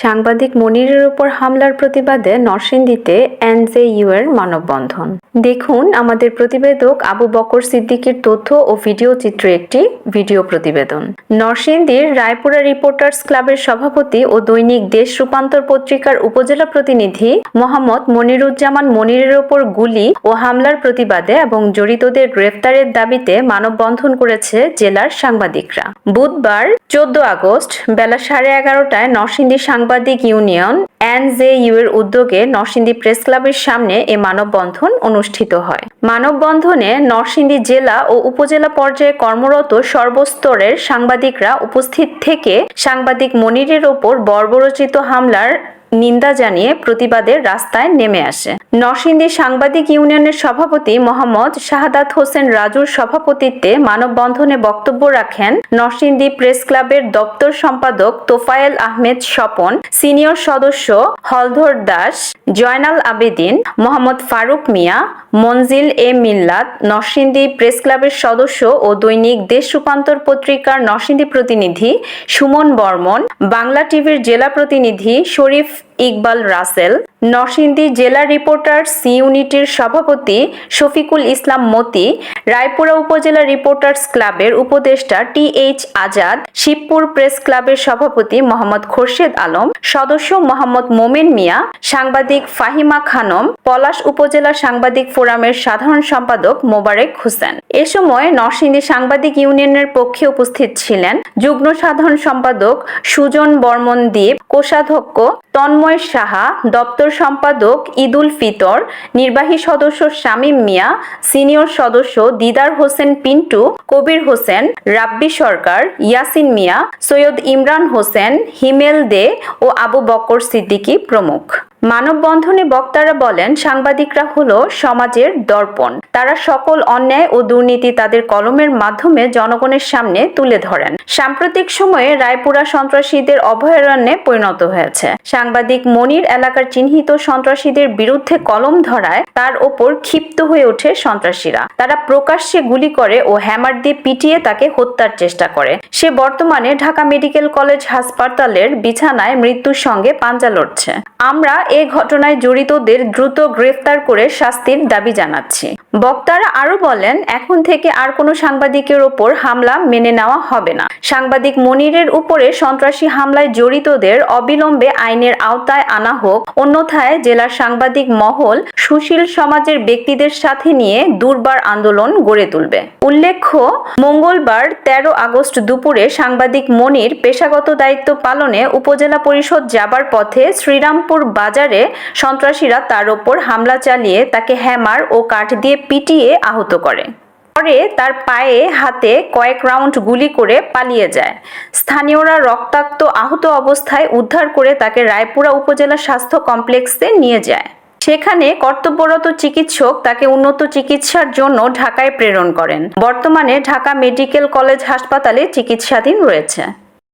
সাংবাদিক মনিরের উপর হামলার প্রতিবাদে নরসিংদীতে এনজেইউ এর মানববন্ধন। দেখুন আমাদের প্রতিবেদক আবু বকর সিদ্দিকীর তথ্য ও ভিডিও চিত্র একটি ভিডিও প্রতিবেদন। নরসিংদীর রায়পুরা রিপোর্টার্স ক্লাবের সভাপতি ও দৈনিক দেশ রূপান্তর পত্রিকার উপজেলা প্রতিনিধি মোহাম্মদ মনিরুজ্জামান মনিরের ওপর গুলি ও হামলার প্রতিবাদে এবং জড়িতদের গ্রেফতারের দাবিতে মানববন্ধন করেছে জেলার সাংবাদিকরা। বুধবার চোদ্দ আগস্ট বেলা সাড়ে এগারোটায় নরসিংদী সাংবাদিক ইউনিয়ন এনজেইউ এর উদ্যোগে নরসিংদী প্রেস ক্লাবের সামনে এ মানববন্ধন অনুষ্ঠিত হয়। মানববন্ধনে নরসিংদী জেলা ও উপজেলা পর্যায়ে কর্মরত সর্বস্তরের সাংবাদিকরা উপস্থিত থেকে সাংবাদিক মনিরের ওপর বর্বরচিত হামলার নিন্দা জানিয়ে প্রতিবাদের রাস্তায় নেমে আসে। নরসিংদী সাংবাদিক ইউনিয়নের সভাপতি মোহাম্মদ শাহাদাত হোসেন রাজুর সভাপতিত্বে মানববন্ধনে বক্তব্য রাখেন নরসিংদী প্রেস ক্লাবের দপ্তর সম্পাদক তোফায়েল আহমেদ স্বপন, সিনিয়র সদস্য হলধর দাস, জয়নাল আবেদিন, মোহাম্মদ ফারুক মিয়া, মনজিল এ মিল্লাত, নরসিংদী প্রেস ক্লাবের সদস্য ও দৈনিক দেশ রূপান্তর পত্রিকার নরসিংদী প্রতিনিধি সুমন বর্মন, বাংলা টিভির জেলা প্রতিনিধি শরীফ ইকবাল রাসেল, নরসিংদী জেলা রিপোর্টার্স ইউনিটির সভাপতি শফিকুল ইসলাম মতি, রায়পুরা উপজেলা রিপোর্টার্স ক্লাবের উপদেষ্টা T H Azad, Shibpur press ক্লাবের সভাপতি মোহাম্মদ খোরশেদ আলম, সদস্য মোহাম্মদ মোমেন মিয়া, সাংবাদিক ফাহিমা খানম, পলাশ উপজেলা সাংবাদিক ফোরামের সাধারণ সম্পাদক মোবারেক হোসেন। এ সময় নরসিংদী সাংবাদিক ইউনিয়নের পক্ষে উপস্থিত ছিলেন যুগ্ম সাধারণ সম্পাদক সুজন বর্মন দ্বীপ, কোষাধ্যক্ষ তন্ময় সাহা, দপ্তর সম্পাদক ঈদুল ফিতর, নির্বাহী সদস্য শামীম মিয়া, সিনিয়র সদস্য দিদার হোসেন পিন্টু, কবির হোসেন, রাব্বি সরকার, ইয়াসিন মিয়া, সৈয়দ ইমরান হোসেন, হিমেল দে ও আবু বকর সিদ্দিকী প্রমুখ। মানববন্ধনে বক্তারা বলেন, সাংবাদিকরা হলো সমাজের দর্পণ। তারা সকল অন্যায় ও দুর্নীতি তাদের কলমের মাধ্যমে জনগণের সামনে তুলে ধরেন। সাম্প্রতিক সময়ে রায়পুরা সন্ত্রাসীদের অভয়ারণ্যে পরিণত হয়েছে। সাংবাদিক মনির এলাকার চিহ্নিত সন্ত্রাসীদের বিরুদ্ধে কলম ধরায় তার ওপর ক্ষিপ্ত হয়ে ওঠে সন্ত্রাসীরা। তারা প্রকাশ্যে গুলি করে ও হ্যামার দিয়ে পিটিয়ে তাকে হত্যার চেষ্টা করে। সে বর্তমানে ঢাকা মেডিকেল কলেজ হাসপাতালের বিছানায় মৃত্যুর সঙ্গে পাঞ্জা লড়ছে। আমরা এ ঘটনায় জড়িতদের দ্রুত গ্রেফতার করে শাস্তির দাবি জানাচ্ছে। বক্তারা আরও বলেন, এখন থেকে আর কোনো সাংবাদিকের ওপর হামলা মেনে নেওয়া হবে না। সাংবাদিক মনিরের উপরে সন্ত্রাসী হামলায় জড়িতদের অবিলম্বে আইনের আওতায় আনা হোক। অন্যথায় জেলার সাংবাদিক মহল সুশীল সমাজের ব্যক্তিদের সাথে নিয়ে দুর্বার আন্দোলন গড়ে তুলবে। উল্লেখ্য, মঙ্গলবার তেরো আগস্ট দুপুরে সাংবাদিক মনির পেশাগত দায়িত্ব পালনে উপজেলা পরিষদ যাবার পথে শ্রীরামপুর বাজারে সন্ত্রাসীরা তার ওপর হামলা চালিয়ে তাকে হ্যামার ও কাঠ দিয়ে পিটিয়ে আহত করে। পরে তার পায়ে হাতে কয়েক রাউন্ড গুলি করে পালিয়ে যায়। স্থানীয়রা রক্তাক্ত আহত অবস্থায় উদ্ধার করে তাকে রায়পুরা উপজেলা স্বাস্থ্য কমপ্লেক্সে নিয়ে যায়। সেখানে কর্তব্যরত চিকিৎসক তাকে উন্নত চিকিৎসার জন্য ঢাকায় প্রেরণ করেন। বর্তমানে ঢাকা মেডিকেল কলেজ হাসপাতালে চিকিৎসাধীন রয়েছে।